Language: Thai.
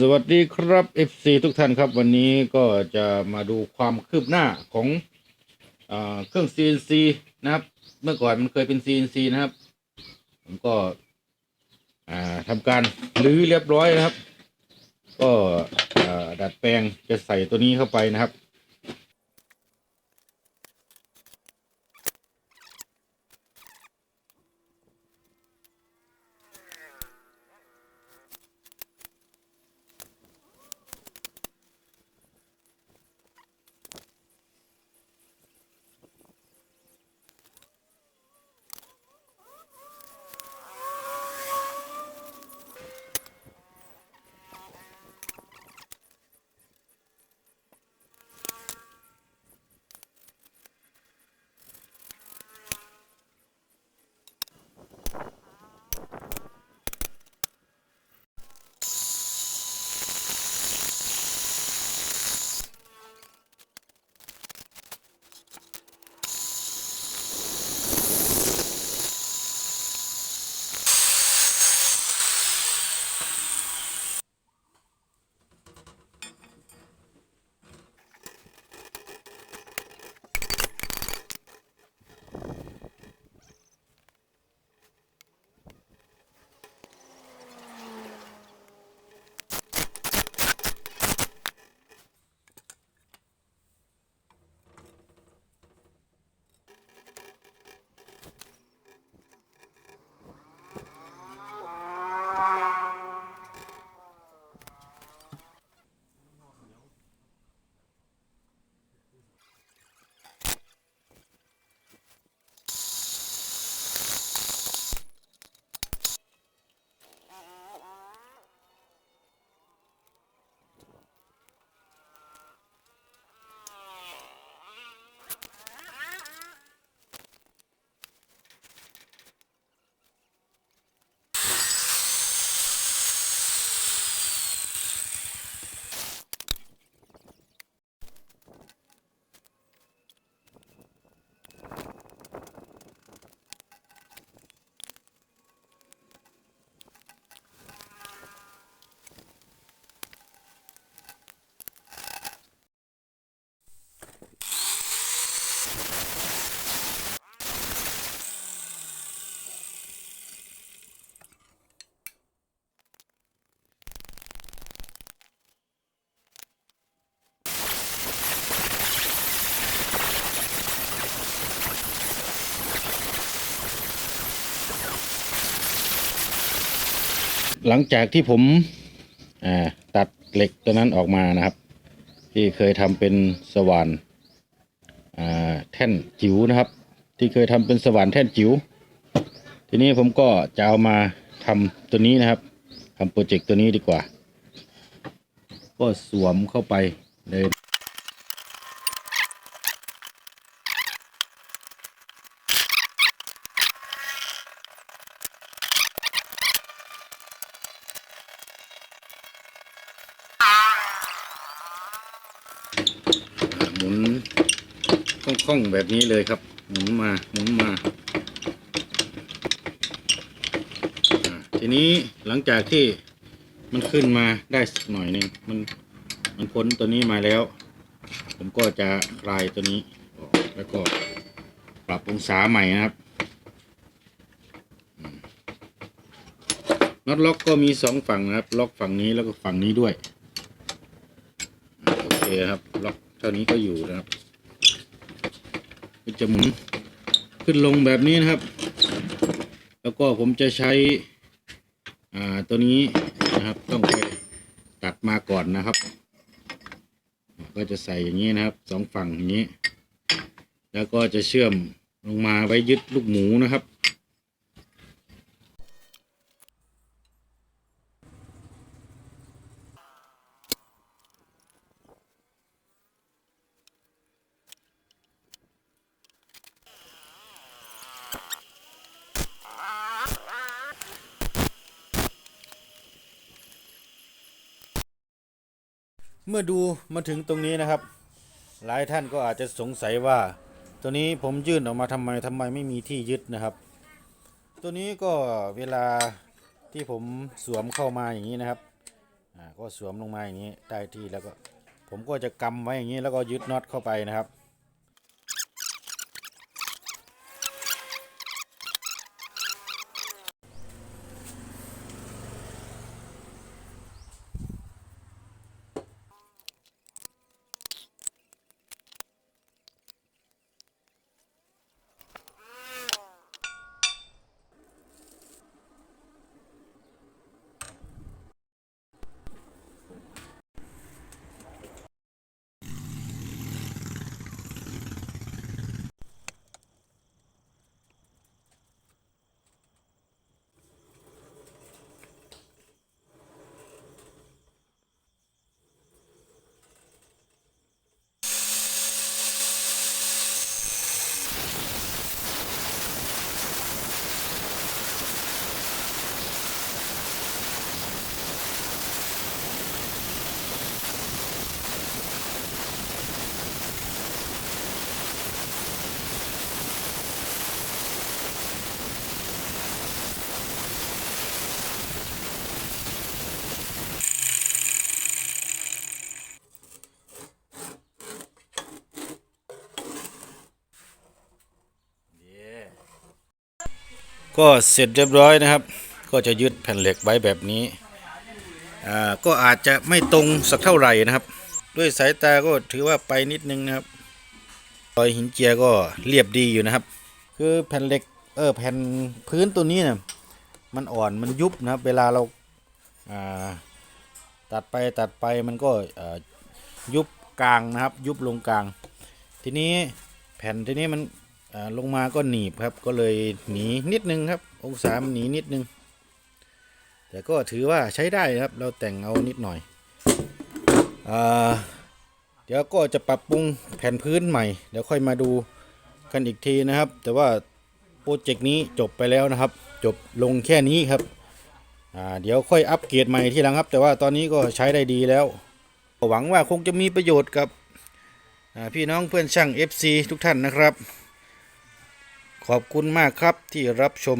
สวัสดีครับ FC ทุกท่านครับ วันนี้ก็จะมาดูความคืบหน้าของอเครื่อง CNC นะครับ เมื่อก่อนมันเคยเป็น CNC นะครับ ผมก็ทำการรื้อเรียบร้อยนะครับ ก็ดัดแปลงจะใส่ตัวนี้เข้าไปนะครับ หลังจากที่ผมตัดเหล็กตัวนั้นออกมานะครับ ที่เคยทำเป็นสว่านแท่นจิ๋วนะครับ ที่เคยทำเป็นสว่านแท่นจิ๋วทีนี้ผมก็จะเอามาทำตัวนี้นะครับทำโปรเจกต์ตัวนี้ดีกว่า ก็สวมเข้าไปเลย มุนคล่องๆแบบนี้เลยครับ หมุนมาหมุนมาทีนี้หลังจากที่มันขึ้นมาได้สักหน่อยหนึ่งมันมันพ้นตัวนี้มาแล้ว ผมก็จะคลายตัวนี้ออกแล้วก็ปรับองศาใหม่นะครับน็อตล็อกก็มีสองฝั่งนะครับ ล็อกฝั่งนี้แล้วก็ฝั่งนี้ด้วย โอเคครับ ล็อก ท่านี้ก็อยู่นะครับก็จะหมุนขึ้นลงแบบนี้นะครับ แล้วก็ผมจะใช้อ่าตัวนี้นะครับ ต้องไปตัดมาก่อนนะครับ ก็จะใส่อย่างนี้นะครับสองฝั่งอย่างนี้ แล้วก็จะเชื่อมลงมาไว้ยึดลูกหมูนะครับ เมื่อดูมาถึงตรงนี้นะครับ หลายท่านก็อาจจะสงสัยว่า ตัวนี้ผมยื่นออกมาทำไมทำไมไม่มีที่ยึดนะครับ ตัวนี้ก็เวลาที่ผมสวมเข้ามาอย่างนี้นะครับก็สวมลงมาอย่างนี้ได้ที่แล้วก็ผมก็จะกำไว้อย่างนี้แล้วก็ยึดน็อตเข้าไปนะครับ ก็เสร็จเรียบร้อยนะครับ ก็จะยึดแผ่นเหล็กไว้แบบนี้อ่าก็อาจจะไม่ตรงสักเท่าไหร่นะครับ ด้วยสายตาก็ถือว่าไปนิดนึงนะครับรอยหินเจียก็เรียบดีอยู่นะครับ คือแผ่นเหล็กเออแผ่นพื้นตัวนี้เนี่ยมันอ่อนมันยุบนะครับ เวลาเราอ่าตัดไปตัดไปมันก็ยุบกลางนะครับ ยุบลงกลาง ทีนี้แผ่นทีนี้มัน ลงมาก็หนีบครับ ก็เลยหนีนิดนึงครับ องศามันหนีนิดนึง แต่ก็ถือว่าใช้ได้ครับ เราแต่งเอานิดหน่อยอเดี๋ยวก็จะปรับปรุงแผ่นพื้นใหม่ เดี๋ยวค่อยมาดูกันอีกทีนะครับ แต่ว่าโปรเจกต์นี้จบไปแล้วนะครับ จบลงแค่นี้ครับเดี๋ยวค่อยอัปเกรดใหม่ทีหลังครับ แต่ว่าตอนนี้ก็ใช้ได้ดีแล้ว หวังว่าคงจะมีประโยชน์กับพี่น้องเพื่อนช่าง FC ทุกท่านนะครับ ขอบคุณมากครับที่รับชม